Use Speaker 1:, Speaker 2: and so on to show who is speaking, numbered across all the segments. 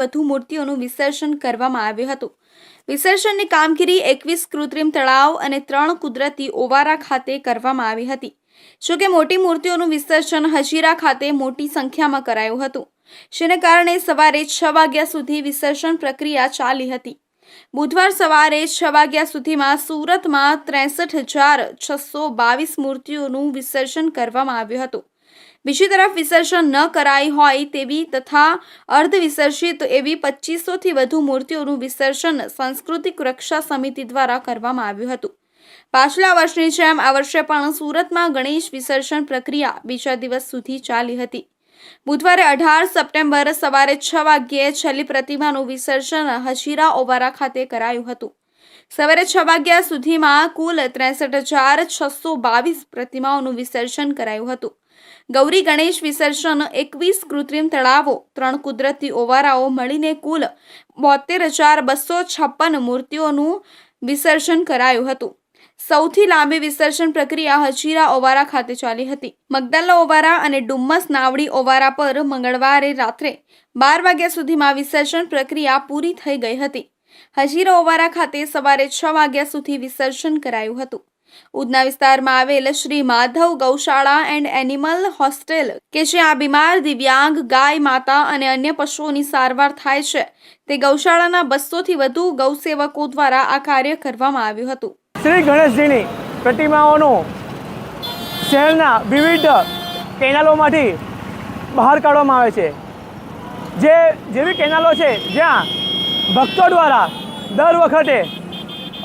Speaker 1: વધુ મૂર્તિઓનું વિસર્જન કરવામાં આવ્યું હતું. વિસર્જનની કામગીરી એકવીસ કૃત્રિમ તળાવ અને ત્રણ કુદરતી ઓવારા ખાતે કરવામાં આવી હતી. જોકે મોટી મૂર્તિઓનું વિસર્જન હજીરા ખાતે મોટી સંખ્યામાં કરાયું હતું. જેને કારણે સવારે છ વાગ્યા સુધી વિસર્જન પ્રક્રિયા ચાલી હતી. બુધવાર સવારે છ વાગ્યા સુધીમાં સુરતમાં ત્રેસઠ હજાર છસો બાવીસ મૂર્તિઓનું વિસર્જન કરવામાં આવ્યું હતું. બીજી તરફ વિસર્જન ન કરાઈ હોય તેવી તથા અર્ધ વિસર્જિત એવી પચીસોથી વધુ મૂર્તિઓનું વિસર્જન સાંસ્કૃતિક રક્ષા સમિતિ દ્વારા કરવામાં આવ્યું હતું. પાછલા વર્ષની જેમ આ વર્ષે પણ સુરતમાં ગણેશ વિસર્જન પ્રક્રિયા બીજા દિવસ સુધી ચાલી હતી. બુધવારે અઢાર સપ્ટેમ્બર સવારે છ વાગ્યે છેલ્લી પ્રતિમાનું વિસર્જન હજીરા ઓવારા ખાતે કરાયું હતું. સવારે છ વાગ્યા સુધીમાં કુલ ત્રેસઠ હજાર છસો બાવીસ પ્રતિમાઓનું વિસર્જન કરાયું હતું. ગૌરી ગણેશ વિસર્જન એકવીસ કૃત્રિમ તળાવો, ત્રણ કુદરતી ઓવારાઓ મળીને કુલ બોતેર હજાર બસો છપ્પન મૂર્તિઓનું વિસર્જન કરાયું હતું. સૌથી લાંબી વિસર્જન પ્રક્રિયા હજીરા ઓવારા ખાતે ચાલી હતી. મગદલ્લા ઓવારા અને ડુમ્મસ નાવડી ઓવારા પર મંગળવારે રાત્રે બાર વાગ્યા સુધીમાં વિસર્જન પ્રક્રિયા પૂરી થઈ ગઈ હતી. હજીરા ઓવારા ખાતે સવારે છ વાગ્યા સુધી વિસર્જન કરાયું હતું. ઉધના વિસ્તારમાં આવેલ શ્રી માધવ ગૌશાળા એન્ડ એનિમલ હોસ્ટેલ કે જ્યાં બીમાર, દિવ્યાંગ, ગાય, માતા અને અન્ય પશુઓની સારવાર થાય છે, તે ગૌશાળાના બસોથી વધુ ગૌસેવકો દ્વારા આ કાર્ય કરવામાં આવ્યું હતું.
Speaker 2: શ્રી ગણેશજીની પ્રતિમાઓનું શહેરના વિવિધ કેનાલોમાંથી બહાર કાઢવામાં આવે છે. જે જેવી કેનાલો છે, જ્યાં ભક્તો દ્વારા દર વખતે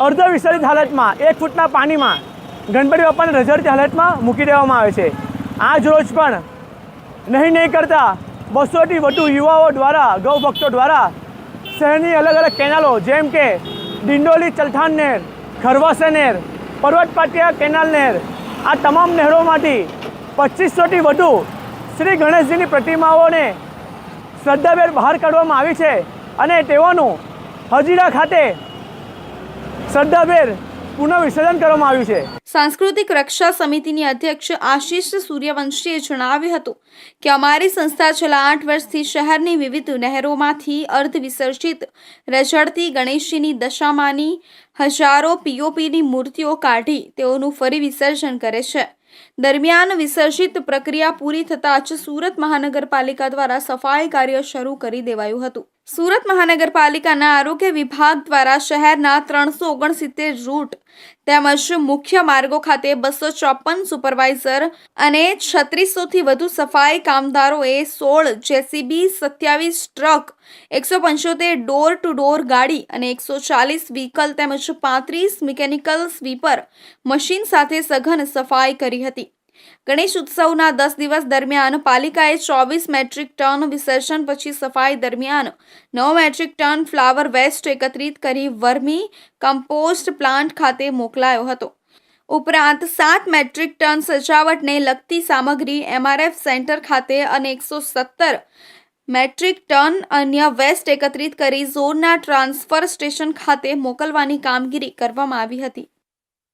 Speaker 2: અર્ધ વિસર્જિત હાલતમાં, એક ફૂટના પાણીમાં ગણપતિ બાપાને રઝળતી હાલતમાં મૂકી દેવામાં આવે છે. આજ રોજ પણ નહીં નહીં કરતા બસોથી વધુ યુવાઓ દ્વારા, ગૌ ભક્તો દ્વારા શહેરની અલગ અલગ કેનાલો જેમ કે ડિંડોલી, ચલથાણ નહેર ખરવાસા નહેર પર્વત કેનાલ નહેર, આ તમામ નહેરોમાંથી પચીસોથી વધુ શ્રી ગણેશજીની પ્રતિમાઓને શ્રદ્ધાભેર બહાર કાઢવામાં આવી છે. અને તેઓનું હજીરા ખાતે શ્રદ્ધાભેર પુનઃવિસર્જન કરવામાં આવ્યું છે.
Speaker 1: સાંસ્કૃતિક રક્ષા સમિતિની અધ્યક્ષ આશીષ સૂર્યવંશીએ જણાવ્યું હતું કે અમારી સંસ્થા છેલ્લા આઠ વર્ષથી શહેરની વિવિધ નહેરોમાંથી અર્ધ વિસર્જિત રઝળતી ગણેશજીની દશામાની હજારો પીઓપીની મૂર્તિઓ કાઢી તેઓનું ફરી વિસર્જન કરે છે. દરમિયાન વિસર્જિત પ્રક્રિયા પૂરી થતાં જ સુરત મહાનગરપાલિકા દ્વારા સફાઈ કાર્ય શરૂ કરી દેવાયું હતું. સુરત મહાનગરપાલિકાના આરોગ્ય વિભાગ દ્વારા શહેરના ત્રણસો ઓગણસિત્તેર રૂટ તેમજ મુખ્ય માર્ગો ખાતે બસો ચોપન સુપરવાઇઝર અને છત્રીસોથી વધુ સફાઈ કામદારોએ સોળ જેસીબી, સત્યાવીસ ટ્રક, એકસો પંચોતેર ડોર ટુ ડોર ગાડી અને એકસો ચાલીસ વ્હીકલ તેમજ પાંત્રીસ મિકેનિકલ સ્વીપર મશીન સાથે સઘન સફાઈ હતી. ગણેશ ઉત્સવના દસ દિવસ દરમિયાન પાલિકાએ ચોવીસ મેટ્રિક ટન વિસર્જન પછી સફાઈ દરમિયાન નવ મેટ્રિક ટન ફ્લાવર વેસ્ટ એકત્રિત કરી વર્મી કમ્પોસ્ટ પ્લાન્ટ ખાતે મોકલાયો હતો. ઉપરાંત સાત મેટ્રિક ટન સજાવટને લગતી સામગ્રી એમઆરએફ સેન્ટર ખાતે અને એકસો સત્તર મેટ્રિક ટન અન્ય વેસ્ટ એકત્રિત કરી ઝોનના ટ્રાન્સફર સ્ટેશન ખાતે મોકલવાની કામગીરી કરવામાં આવી હતી.